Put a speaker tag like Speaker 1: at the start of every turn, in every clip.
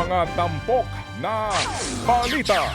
Speaker 1: mga tampok na balita.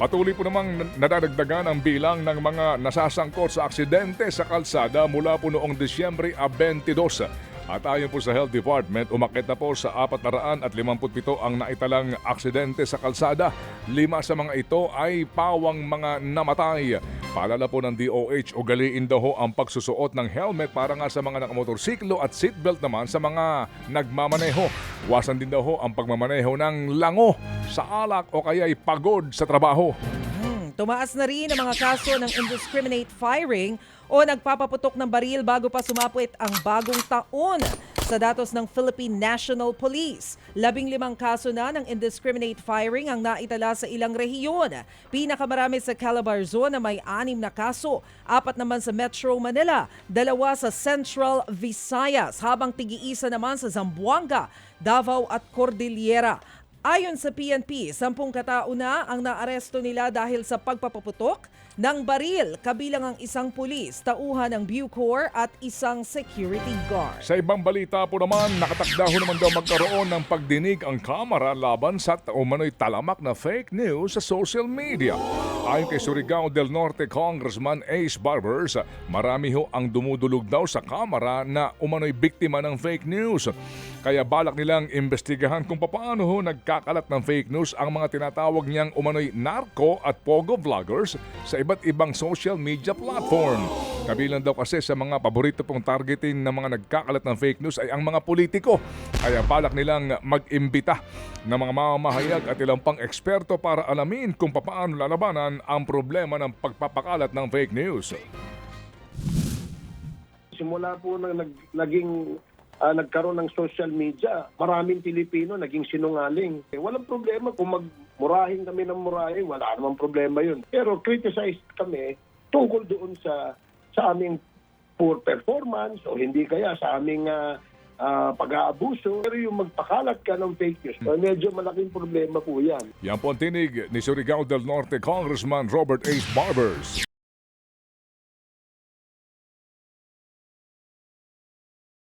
Speaker 1: Patuloy po namang nadadagdagan ang bilang ng mga nasasangkot sa aksidente sa kalsada mula po noong Disyembre a 22. At ayon po sa Health Department, umakit na po sa 457 ang naitalang aksidente sa kalsada. Lima sa mga ito ay pawang mga namatay. Paalala po ng DOH, ugaliin daw ho ang pagsusuot ng helmet para nga sa mga nakamotorsiklo at seatbelt naman sa mga nagmamaneho. Wasan din daw ho ang pagmamaneho ng lango sa alak o kaya'y pagod sa trabaho.
Speaker 2: Hmm, tumaas na rin ang mga kaso ng indiscriminate firing o nagpapaputok ng baril bago pa sumapit ang bagong taon. Sa datos ng Philippine National Police, labing limang kaso na ng indiscriminate firing ang naitala sa ilang rehiyon. Pinakamarami sa Calabar Zone na may anim na kaso, apat naman sa Metro Manila, dalawa sa Central Visayas, habang tig-iisa naman sa Zamboanga, Davao at Cordillera. Ayon sa PNP, sampung katao na ang naaresto nila dahil sa pagpapaputok ng baril kabilang ang isang pulis, tauhan ng Bucor at isang security guard.
Speaker 1: Sa ibang balita po naman, nakatakda ho naman daw magkaroon ng pagdinig ang Kamara laban sa umano'y talamak na fake news sa social media. Ayon kay Surigao del Norte Congressman Ace Barbers, marami ho ang dumudulog daw sa Kamara na umano'y biktima ng fake news. Kaya balak nilang investigahan kung paano ho nagkakalat ng fake news ang mga tinatawag niyang umano'y narco at pogo vloggers sa iba't ibang social media platform. Kabilang daw kasi sa mga paborito pong targeting ng mga nagkakalat ng fake news ay ang mga politiko. Kaya balak nilang mag-imbita ng mga mamamahayag at ilang pang eksperto para alamin kung paano lalabanan ang problema ng pagpapakalat ng fake news.
Speaker 3: simula po nang nag, naging ah, nagkaroon ng social media, maraming Pilipino naging sinungaling. Eh, walang problema kung magmurahin kami ng murahin, wala namang problema yun. Pero criticize kami tungkol doon sa sa aming poor performance o hindi kaya sa aming ah, ah, pag-aabuso. Pero yung magpakalat ka ng fake news, eh, medyo malaking problema po yan.
Speaker 1: Yan po ang tinig ni Surigao del Norte Congressman Robert H. Barbers.